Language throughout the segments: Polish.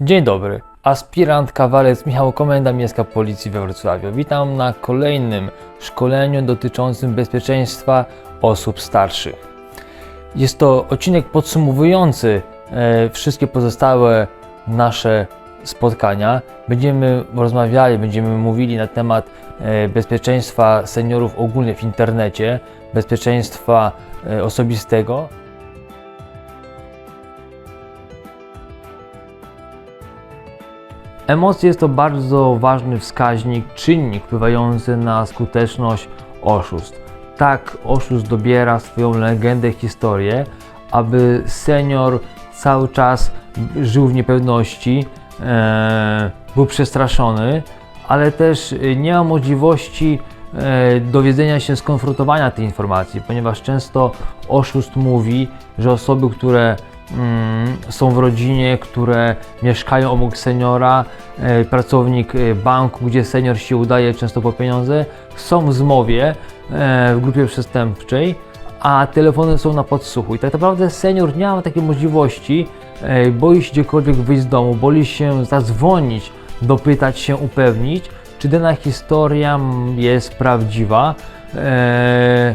Dzień dobry. Aspirant kawalec Michał Komenda Miejska Policji we Wrocławiu. Witam na kolejnym szkoleniu dotyczącym bezpieczeństwa osób starszych. Jest to odcinek podsumowujący e, wszystkie pozostałe nasze spotkania. Będziemy rozmawiali, będziemy mówili na temat e, bezpieczeństwa seniorów ogólnie w internecie, bezpieczeństwa e, osobistego. Emocje to bardzo ważny wskaźnik, czynnik wpływający na skuteczność oszustw. Tak oszust dobiera swoją legendę, historię, aby senior cały czas żył w niepewności, e, był przestraszony, ale też nie ma możliwości e, dowiedzenia się, skonfrontowania tej informacji, ponieważ często oszust mówi, że osoby, które są w rodzinie, które mieszkają obok seniora, e, pracownik e, banku, gdzie senior się udaje często po pieniądze, są w zmowie e, w grupie przestępczej, a telefony są na podsłuchu. I tak naprawdę senior nie ma takiej możliwości, boi się gdziekolwiek wyjść z domu, boi się zadzwonić, dopytać się, upewnić, czy dana historia mm, jest prawdziwa. E,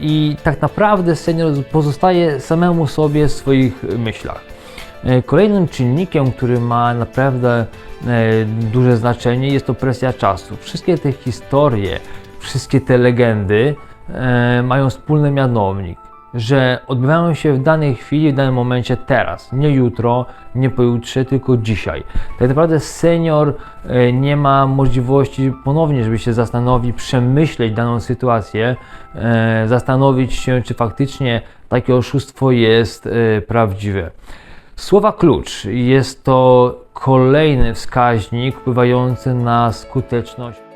i tak naprawdę senior pozostaje samemu sobie w swoich myślach. E, Kolejnym czynnikiem, który ma naprawdę e, duże znaczenie, jest to presja czasu. Wszystkie te historie, wszystkie te legendy e, mają wspólny mianownik, że odbywają się w danej chwili, w danym momencie teraz, nie jutro, nie pojutrze, tylko dzisiaj. Tak naprawdę senior e, nie ma możliwości ponownie, żeby się zastanowić, przemyśleć daną sytuację, e, zastanowić się, czy faktycznie takie oszustwo jest e, prawdziwe. Słowa klucz jest to kolejny wskaźnik wpływający na skuteczność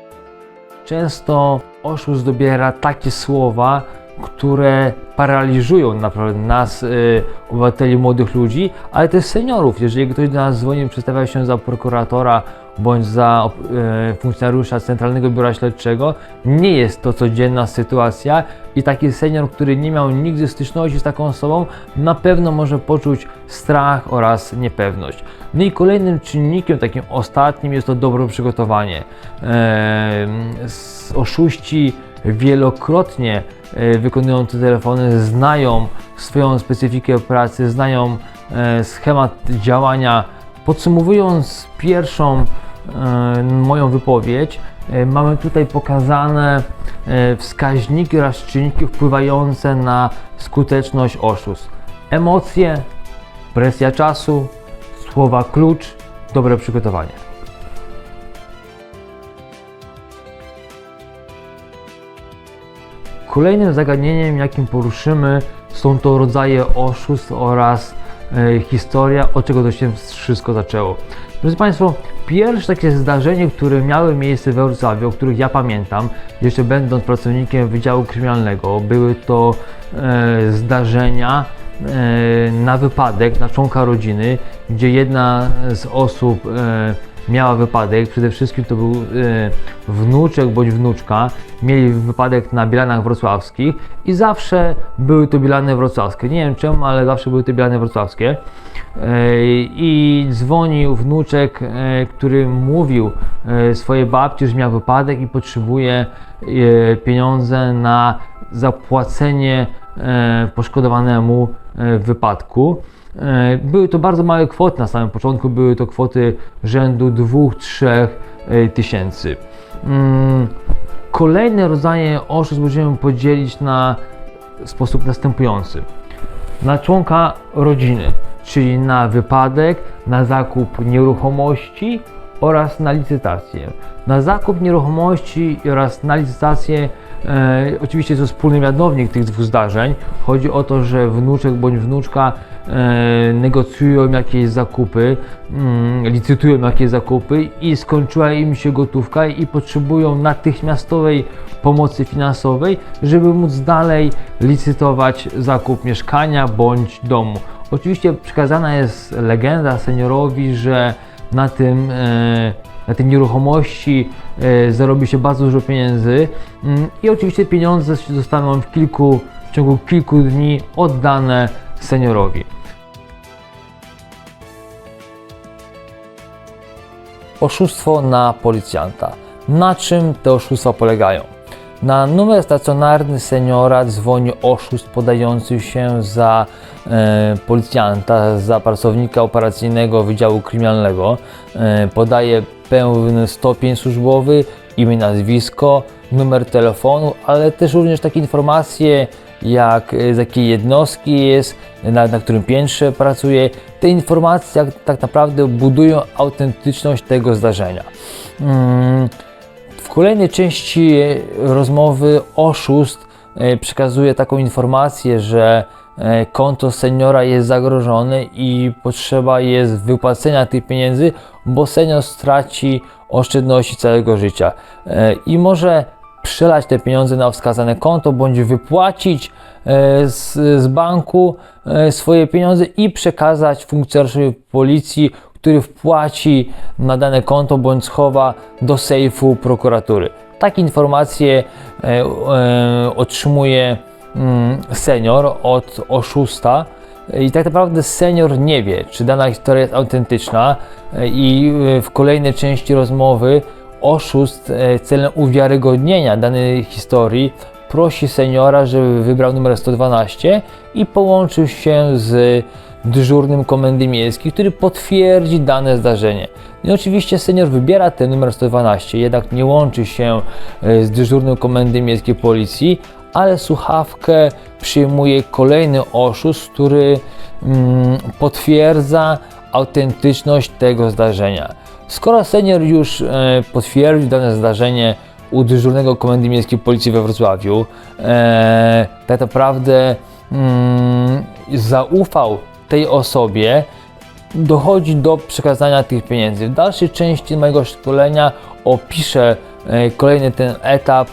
Często oszust dobiera takie słowa, które paraliżują naprawdę nas, y, obywateli, młodych ludzi, ale też seniorów. Jeżeli ktoś do nas dzwoni, przedstawia się za prokuratora bądź za y, funkcjonariusza Centralnego Biura Śledczego, nie jest to codzienna sytuacja i taki senior, który nie miał nigdy styczności z taką osobą, na pewno może poczuć strach oraz niepewność. No i kolejnym czynnikiem, takim ostatnim, jest to dobre przygotowanie. S- oszuści wielokrotnie e, wykonują te telefony, znają swoją specyfikę pracy, znają e, schemat działania. Podsumowując pierwszą e, moją wypowiedź, mamy tutaj pokazane wskaźniki oraz czynniki wpływające na skuteczność oszustw. Emocje, presja czasu, słowa klucz, dobre przygotowanie. Kolejnym zagadnieniem, jakim poruszymy, są to rodzaje oszustw oraz e, historia, od czego to się wszystko zaczęło. Drodzy Państwo, pierwsze takie zdarzenie, które miały miejsce we Wrocławiu, o których ja pamiętam, jeszcze będąc pracownikiem Wydziału Kryminalnego, były to e, zdarzenia e, na wypadek, na członka rodziny, gdzie jedna z osób e, miała wypadek, przede wszystkim to był e, wnuczek bądź wnuczka, mieli wypadek na Bielanach Wrocławskich i zawsze były to Bielany Wrocławskie. Nie wiem czemu, ale zawsze były to Bielany Wrocławskie. E, I dzwonił wnuczek, e, który mówił swojej babci, że miał wypadek i potrzebuje pieniądze na zapłacenie poszkodowanemu wypadku. E, Były to bardzo małe kwoty na samym początku, były to kwoty rzędu 2-3 tysięcy. Mm, Kolejne rodzaje oszustw możemy podzielić na sposób następujący. Na członka rodziny, czyli na wypadek, na zakup nieruchomości oraz na licytację. Na zakup nieruchomości oraz na licytację e, oczywiście to wspólny mianownik tych dwóch zdarzeń. Chodzi o to, że wnuczek bądź wnuczka e, negocjują jakieś zakupy, mm, licytują jakieś zakupy i skończyła im się gotówka i potrzebują natychmiastowej pomocy finansowej, żeby móc dalej licytować zakup mieszkania bądź domu. Oczywiście przekazana jest legenda seniorowi, że na tym e, na tej nieruchomości e, zarobi się bardzo dużo pieniędzy mm, i oczywiście pieniądze zostaną w kilku, w ciągu kilku dni oddane seniorowi. oszustwo na policjanta. Na czym te oszustwa polegają? Na numer stacjonarny seniora dzwoni oszust podający się za e, policjanta, za pracownika operacyjnego Wydziału Kryminalnego. E, podaje pełny stopień służbowy, imię, nazwisko, numer telefonu, ale też również takie informacje jak e, z jakiej jednostki jest, na, na którym piętrze pracuje. Te informacje tak naprawdę budują autentyczność tego zdarzenia. Mm, w kolejnej części rozmowy oszust e, przekazuje taką informację, że e, konto seniora jest zagrożone i potrzeba jest wypłacenia tych pieniędzy, bo senior straci oszczędności całego życia i może przelać te pieniądze na wskazane konto bądź wypłacić e, z, z banku e, swoje pieniądze i przekazać funkcjonariuszowi policji, który wpłaci na dane konto bądź schowa do sejfu prokuratury. Takie informacje e, otrzymuje mm, senior od oszusta. I tak naprawdę senior nie wie, czy dana historia jest autentyczna, i w kolejnej części rozmowy oszust e, celem uwiarygodnienia danej historii prosi seniora, żeby wybrał numer 112 i połączył się z dyżurnym komendy miejskiej, który potwierdzi dane zdarzenie. I oczywiście senior wybiera ten numer 112, jednak nie łączy się e, z dyżurnym komendy miejskiej policji, ale słuchawkę przyjmuje kolejny oszust, który mm, potwierdza autentyczność tego zdarzenia. Skoro senior już e, potwierdził dane zdarzenie u dyżurnego komendy miejskiej policji we Wrocławiu, e, tak naprawdę mm, zaufał tej osobie, dochodzi do przekazania tych pieniędzy. W dalszej części mojego szkolenia opiszę e, kolejny ten etap,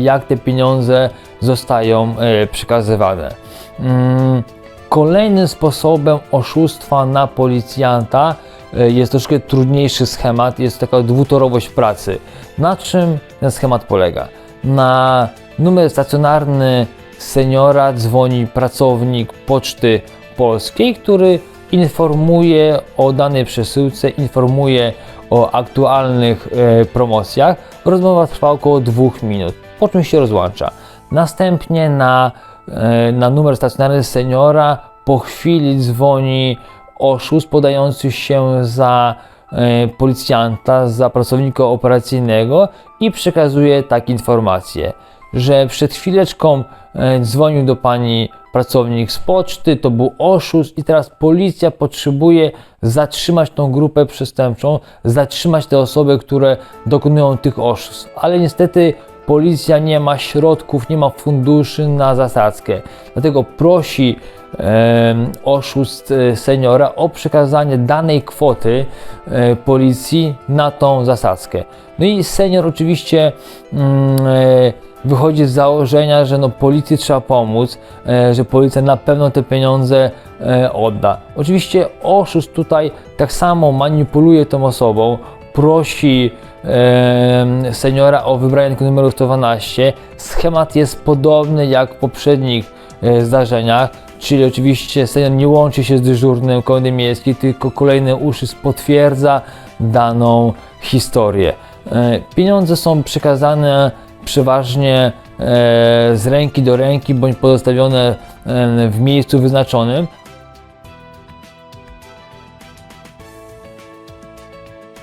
jak te pieniądze zostają przekazywane. Mm, Kolejnym sposobem oszustwa na policjanta jest troszkę trudniejszy schemat, jest taka dwutorowość pracy. Na czym ten schemat polega? Na numer stacjonarny seniora dzwoni pracownik Poczty Polskiej, który informuje o danej przesyłce, informuje o aktualnych e, promocjach. Rozmowa trwa około dwóch minut, po czym się rozłącza. Następnie na, e, na numer stacjonarny seniora po chwili dzwoni oszust podający się za e, policjanta, za pracownika operacyjnego i przekazuje takie informacje, że przed chwileczką e, dzwonił do pani pracownik z poczty, to był oszust i teraz policja potrzebuje zatrzymać tą grupę przestępczą, zatrzymać te osoby, które dokonują tych oszustw. Ale niestety policja nie ma środków, nie ma funduszy na zasadzkę. Dlatego prosi em, oszust e, seniora o przekazanie danej kwoty e, policji na tą zasadzkę. No i senior oczywiście mm, e, wychodzi z założenia, że no policji trzeba pomóc, e, że policja na pewno te pieniądze e, odda. Oczywiście oszust tutaj tak samo manipuluje tą osobą, prosi e, seniora o wybranie tego numeru 112. Schemat jest podobny jak w poprzednich e, zdarzeniach, czyli oczywiście senior nie łączy się z dyżurnym komendy miejskiej, tylko kolejny uszys potwierdza daną historię. E, pieniądze są przekazane przeważnie e, z ręki do ręki bądź pozostawione w miejscu wyznaczonym.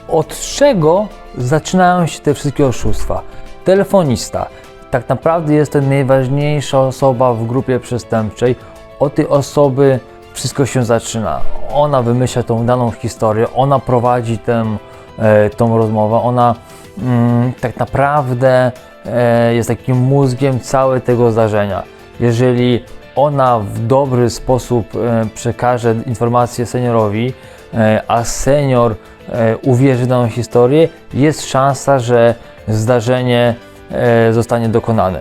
Od czego zaczynają się te wszystkie oszustwa? Telefonista. Tak naprawdę jest to najważniejsza osoba w grupie przestępczej. Od tej osoby wszystko się zaczyna. Ona wymyśla tą daną historię, ona prowadzi tę, e, tą rozmowę, ona mm, tak naprawdę e, jest takim mózgiem całego tego zdarzenia. Jeżeli ona w dobry sposób e, przekaże informację seniorowi, a senior e, uwierzy w daną historię, jest szansa, że zdarzenie e, zostanie dokonane.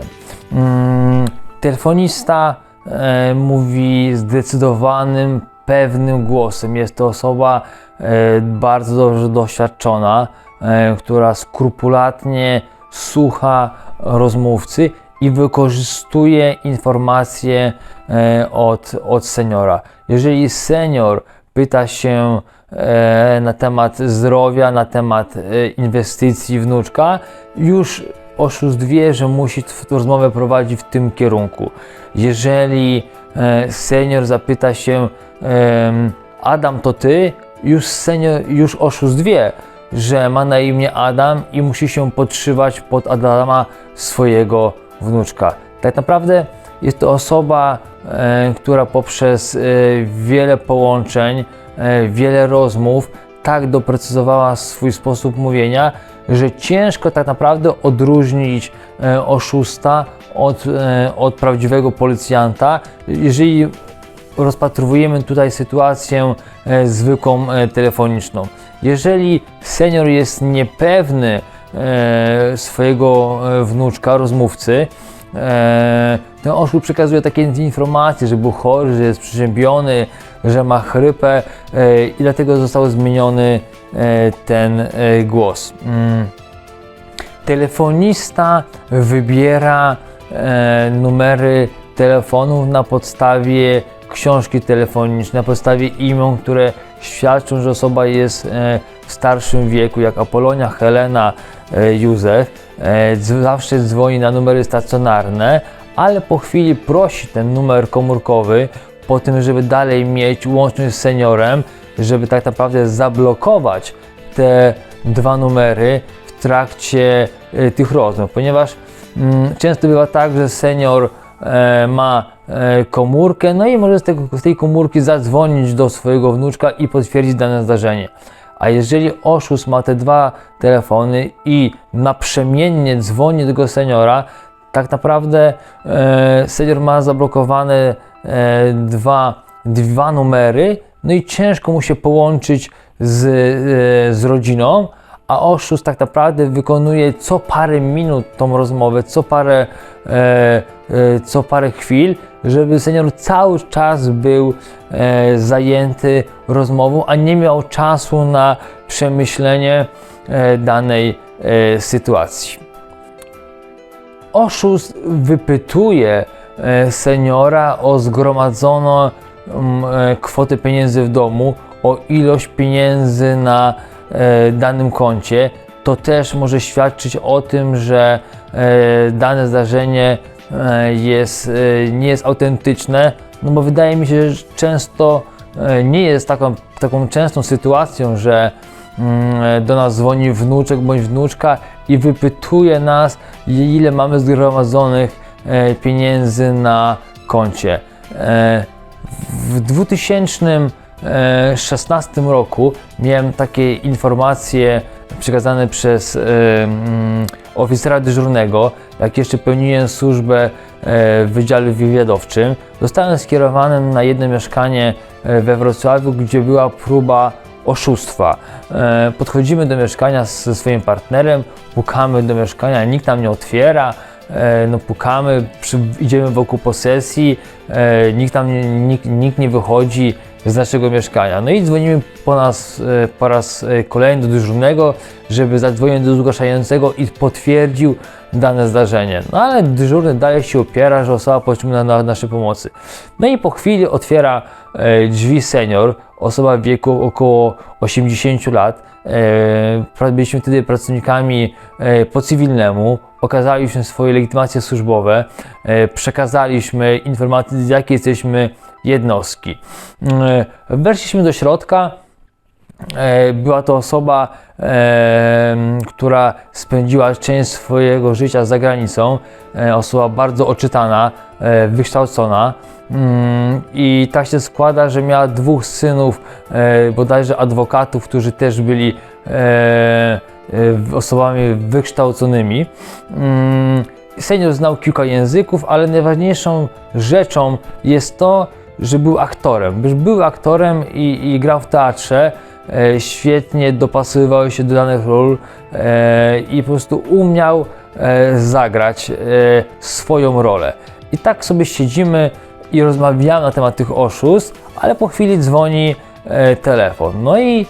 Mm, telefonista e, mówi zdecydowanym, pewnym głosem. Jest to osoba e, bardzo dobrze doświadczona, e, która skrupulatnie słucha rozmówcy i wykorzystuje informacje e, od, od seniora. Jeżeli senior pyta się e, na temat zdrowia, na temat e, inwestycji wnuczka, już oszust wie, że musi tę rozmowę prowadzić w tym kierunku. Jeżeli e, senior zapyta się, Adam to ty, już senior, już oszust wie, że ma na imię Adam i musi się podszywać pod Adama swojego wnuczka. Tak naprawdę jest to osoba, e, która poprzez e, wiele połączeń, e, wiele rozmów tak doprecyzowała swój sposób mówienia, że ciężko tak naprawdę odróżnić oszusta od, od prawdziwego policjanta. Jeżeli rozpatrujemy tutaj sytuację zwykłą telefoniczną. Jeżeli senior jest niepewny swojego wnuczka, rozmówcy, e, ten oszust przekazuje takie informacje, że był chory, że jest przeziębiony, że ma chrypę e, i dlatego został zmieniony e, ten e, głos. Mm. Telefonista wybiera numery telefonów na podstawie książki telefonicznej, na podstawie imion, które świadczą, że osoba jest w starszym wieku, jak Apolonia, Helena, Józef. E, zawsze dzwoni na numery stacjonarne, ale po chwili prosi ten numer komórkowy po tym, żeby dalej mieć łączność z seniorem, żeby tak naprawdę zablokować te dwa numery w trakcie e, tych rozmów, ponieważ mm, często bywa tak, że senior e, ma e, komórkę, no i może z, tego, z tej komórki zadzwonić do swojego wnuczka i potwierdzić dane zdarzenie. A jeżeli oszust ma te dwa telefony i naprzemiennie dzwoni do tego seniora, tak naprawdę e, senior ma zablokowane e, dwa, dwa numery, no i ciężko mu się połączyć z, e, z rodziną, a oszust tak naprawdę wykonuje co parę minut tą rozmowę, co parę, e, e, co parę chwil, żeby senior cały czas był e, zajęty rozmową, a nie miał czasu na przemyślenie e, danej e, sytuacji. Oszust wypytuje e, seniora o zgromadzoną e, kwotę pieniędzy w domu, o ilość pieniędzy na danym koncie. To też może świadczyć o tym, że e, dane zdarzenie e, jest, e, nie jest autentyczne, no bo wydaje mi się, że często e, nie jest taką, taką częstą sytuacją, że mm, do nas dzwoni wnuczek bądź wnuczka i wypytuje nas, ile mamy zgromadzonych e, pieniędzy na koncie. E, W 2016 roku miałem takie informacje przekazane przez e, mm, oficera dyżurnego, jak jeszcze pełniłem służbę e, w Wydziale Wywiadowczym. Zostałem skierowany na jedno mieszkanie e, we Wrocławiu, gdzie była próba oszustwa. E, Podchodzimy do mieszkania ze swoim partnerem, pukamy do mieszkania, nikt nam nie otwiera, e, no pukamy, idziemy wokół posesji, e, nikt tam nikt, nikt nie wychodzi z naszego mieszkania. No i dzwonimy po, nas, e, po raz e, kolejny do dyżurnego, żeby zadzwonił do zgłaszającego i potwierdził dane zdarzenie. No ale dyżurny dalej się opiera, że osoba potrzebna na naszej pomocy. No i po chwili otwiera e, drzwi senior, osoba w wieku około 80 lat. Byliśmy wtedy pracownikami po cywilnemu, okazaliśmy swoje legitymacje służbowe, e, przekazaliśmy informacje, z jakiej jesteśmy jednostki. E, Weszliśmy do środka, E, Była to osoba, która spędziła część swojego życia za granicą, osoba bardzo oczytana, wykształcona. Mm, I tak się składa, że miała dwóch synów, bodajże adwokatów, którzy też byli osobami wykształconymi. Mm, Senior znał kilka języków, ale najważniejszą rzeczą jest to, że był aktorem. Był aktorem i, i grał w teatrze, e, świetnie dopasowywał się do danych ról e, i po prostu umiał e, zagrać swoją rolę. I tak sobie siedzimy i rozmawiamy na temat tych oszustw, ale po chwili dzwoni telefon. No i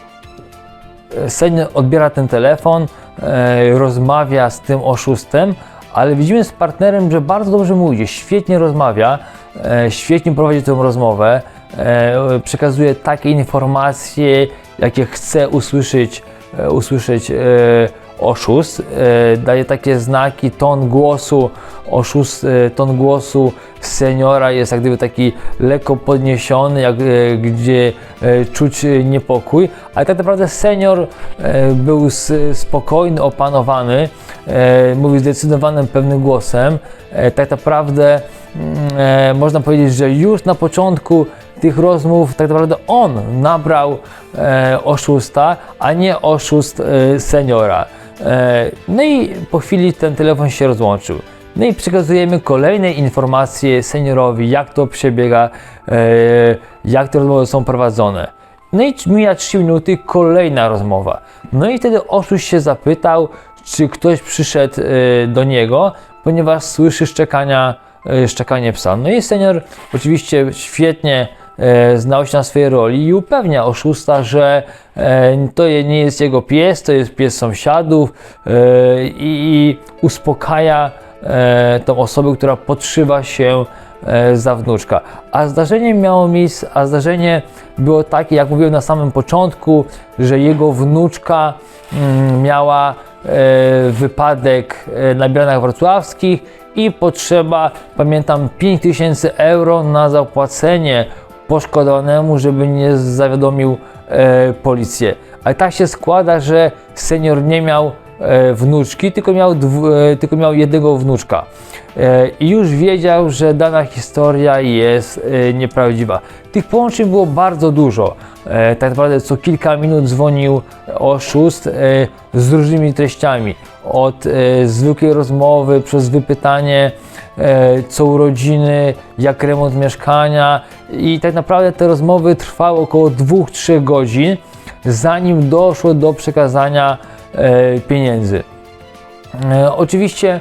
Senior odbiera ten telefon, e, rozmawia z tym oszustem, ale widzimy z partnerem, że bardzo dobrze mu idzie, świetnie rozmawia, e, świetnie prowadzi tę rozmowę, e, przekazuje takie informacje, jakie chce usłyszeć, usłyszeć oszust, e, daje takie znaki, ton głosu, oszust, e, ton głosu seniora jest jak gdyby taki lekko podniesiony, jak, e, gdzie czuć niepokój, ale tak naprawdę senior był spokojny, opanowany, mówił zdecydowanym, pewnym głosem. Tak naprawdę mm, można powiedzieć, że już na początku tych rozmów tak naprawdę on nabrał oszusta, a nie oszust seniora. E, no i po chwili ten telefon się rozłączył. No i przekazujemy kolejne informacje seniorowi, jak to przebiega, e, jak te rozmowy są prowadzone. No i mija 3 minuty, kolejna rozmowa. No i wtedy oszust się zapytał, czy ktoś przyszedł e, do niego, ponieważ słyszy szczekania, szczekanie psa. No i senior oczywiście świetnie znał się na swojej roli i upewnia oszusta, że e, to nie jest jego pies, to jest pies sąsiadów e, i, uspokaja e, tą osobę, która podszywa się e, za wnuczka. A zdarzenie miało miejsce, a zdarzenie było takie, jak mówiłem na samym początku, że jego wnuczka mm, miała e, wypadek e, na Bielach Wrocławskich i potrzeba, pamiętam, 5000 euro na zapłacenie poszkodowanemu, żeby nie zawiadomił e, policję. Ale tak się składa, że senior nie miał wnuczki, tylko miał, e, tylko miał jednego wnuczka. E, I już wiedział, że dana historia jest e, nieprawdziwa. Tych połączeń było bardzo dużo. E, tak naprawdę co kilka minut dzwonił oszust e, z różnymi treściami. Od e, zwykłej rozmowy, przez wypytanie e, co urodziny, jak remont mieszkania i tak naprawdę te rozmowy trwały około 2-3 godzin, zanim doszło do przekazania e, pieniędzy. E, oczywiście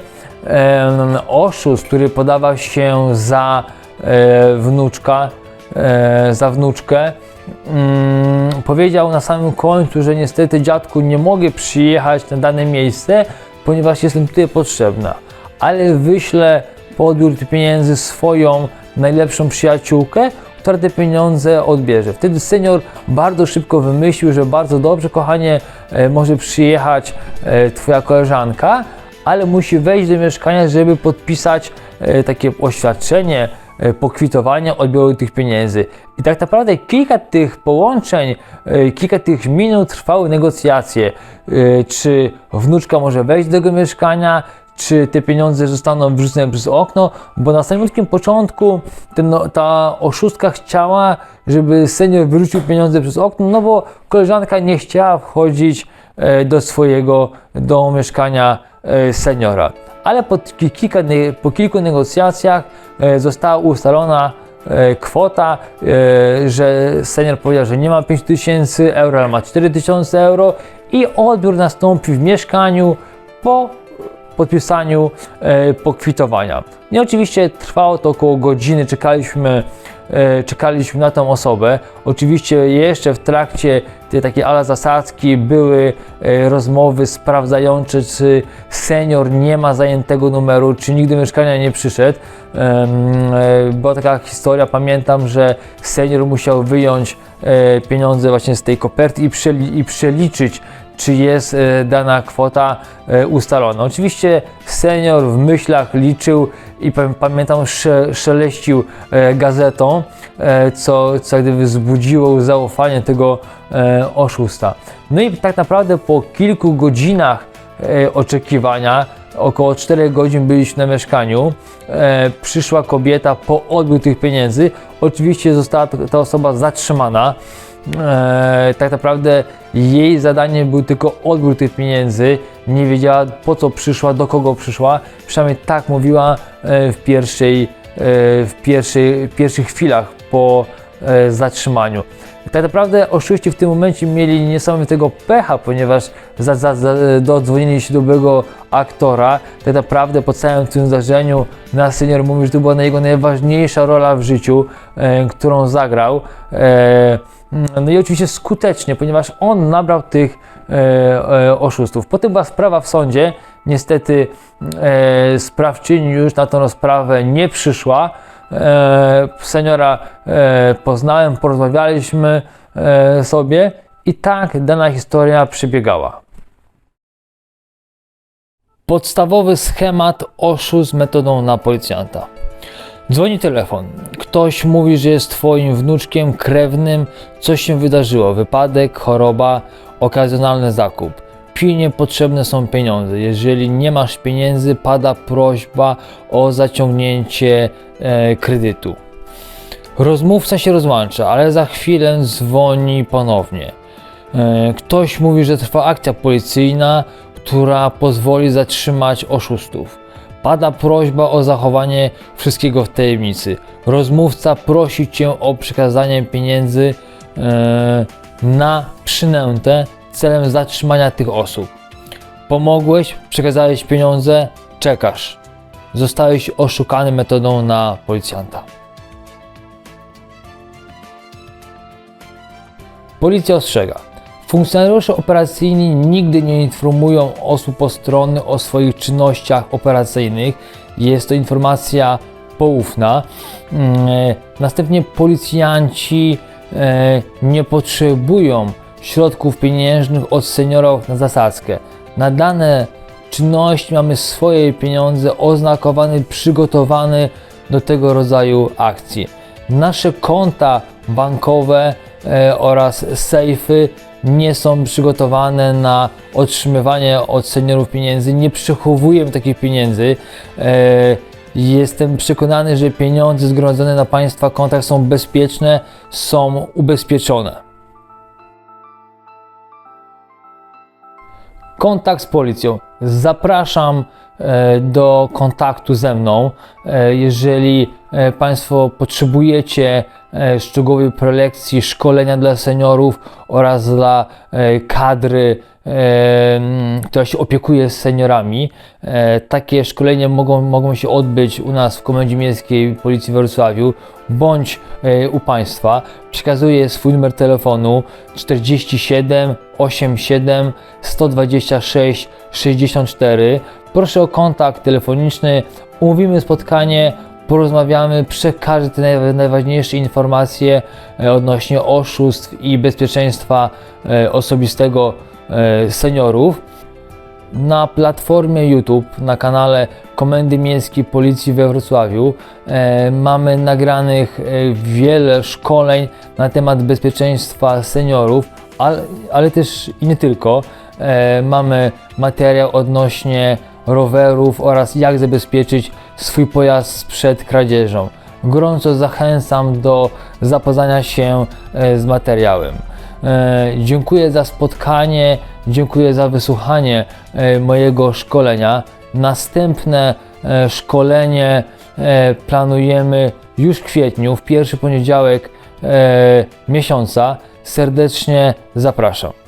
oszust, który podawał się za e, wnuczka, za wnuczkę, mm, powiedział na samym końcu, że niestety dziadku nie mogę przyjechać na dane miejsce, ponieważ jestem tutaj potrzebna, ale wyślę po odbiór pieniędzy swoją najlepszą przyjaciółkę, która te pieniądze odbierze. Wtedy senior bardzo szybko wymyślił, że bardzo dobrze, kochanie, e, może przyjechać e, twoja koleżanka, ale musi wejść do mieszkania, żeby podpisać e, takie oświadczenie, e, pokwitowania odbioru tych pieniędzy. I tak naprawdę kilka tych połączeń, kilka tych minut trwały negocjacje, czy wnuczka może wejść do tego mieszkania, czy te pieniądze zostaną wyrzucone przez okno, bo na samym początku ten, no, ta oszustka chciała, żeby senior wyrzucił pieniądze przez okno, no bo koleżanka nie chciała wchodzić e, do swojego do mieszkania e, seniora. Ale po, ki- kilka, po kilku negocjacjach e, została ustalona e, kwota, e, że senior powiedział, że nie ma 5000 euro, ale ma 4000 euro i odbiór nastąpi w mieszkaniu po podpisaniu e, pokwitowania. I oczywiście trwało to około godziny, czekaliśmy, e, czekaliśmy na tą osobę. Oczywiście jeszcze w trakcie tej takiej ala zasadzki były e, rozmowy sprawdzające, czy senior nie ma zajętego numeru, czy nigdy mieszkania nie przyszedł. Em, e, Była taka historia, pamiętam, że senior musiał wyjąć e, pieniądze właśnie z tej koperty i, przeli- i przeliczyć czy jest e, dana kwota e, ustalona. Oczywiście senior w myślach liczył i pam- pamiętam sze, szeleścił e, gazetą, co, co gdyby wzbudziło zaufanie tego oszusta. No i tak naprawdę po kilku godzinach oczekiwania, około 4 godzin byliśmy na mieszkaniu, przyszła kobieta po odbiór tych pieniędzy. Oczywiście została ta ta osoba zatrzymana. E, tak naprawdę jej zadanie był tylko odbiór tych pieniędzy. Nie wiedziała po co przyszła, do kogo przyszła. Przynajmniej tak mówiła e, w, pierwszej, e, w pierwszej, pierwszych chwilach po e, zatrzymaniu. Tak naprawdę oszuści w tym momencie mieli niesamowitego pecha, ponieważ za, za, za, dodzwonili się do byłego aktora. Tak naprawdę po całym tym zdarzeniu nasz senior mówił, że to była jego najważniejsza rola w życiu, e, którą zagrał. E, no i oczywiście skutecznie, ponieważ on nabrał tych e, e, oszustów. Potem była sprawa w sądzie. Niestety e, sprawczyni już na tę rozprawę nie przyszła. e, seniora e, poznałem, porozmawialiśmy e, sobie i tak dana historia przebiegała. Podstawowy schemat oszust metodą na policjanta. Dzwoni telefon. Ktoś mówi, że jest twoim wnuczkiem krewnym. Coś się wydarzyło. Wypadek, choroba, okazjonalny zakup. Pilnie potrzebne są pieniądze. Jeżeli nie masz pieniędzy, pada prośba o zaciągnięcie e, kredytu. Rozmówca się rozłącza, ale za chwilę dzwoni ponownie. E, Ktoś mówi, że trwa akcja policyjna, która pozwoli zatrzymać oszustów. Pada prośba o zachowanie wszystkiego w tajemnicy. Rozmówca prosi cię o przekazanie pieniędzy e, na przynętę celem zatrzymania tych osób. Pomogłeś, przekazałeś pieniądze, czekasz. Zostałeś oszukany metodą na policjanta. Policja ostrzega. Funkcjonariusze operacyjni nigdy nie informują osób postronnych o swoich czynnościach operacyjnych. Jest to informacja poufna. Mm, Następnie policjanci e, nie potrzebują środków pieniężnych od seniorów na zasadzkę. Na dane czynności mamy swoje pieniądze oznakowane, przygotowane do tego rodzaju akcji. Nasze konta bankowe e, oraz sejfy nie są przygotowane na otrzymywanie od seniorów pieniędzy. Nie przechowujemy takich pieniędzy. E, Jestem przekonany, że pieniądze zgromadzone na Państwa kontach są bezpieczne, są ubezpieczone. kontakt z policją. Zapraszam do kontaktu ze mną. E, Jeżeli e, Państwo potrzebujecie e, szczegółowej prelekcji, szkolenia dla seniorów oraz dla e, kadry, e, która się opiekuje seniorami, e, takie szkolenia mogą, mogą się odbyć u nas w Komendzie Miejskiej Policji we Wrocławiu bądź e, u Państwa. Przekazuję swój numer telefonu 47 87 126 64. Proszę o kontakt telefoniczny, umówimy spotkanie, porozmawiamy, przekażę te naj- najważniejsze informacje e, odnośnie oszustw i bezpieczeństwa e, osobistego e, seniorów. Na platformie YouTube, na kanale Komendy Miejskiej Policji we Wrocławiu mamy nagranych wiele szkoleń na temat bezpieczeństwa seniorów, ale, ale też i nie tylko. Mamy materiał odnośnie rowerów oraz jak zabezpieczyć swój pojazd przed kradzieżą. Gorąco zachęcam do zapoznania się e, z materiałem. E, Dziękuję za spotkanie, dziękuję za wysłuchanie e, mojego szkolenia. Następne szkolenie planujemy już w kwietniu, w pierwszy poniedziałek miesiąca. Serdecznie zapraszam.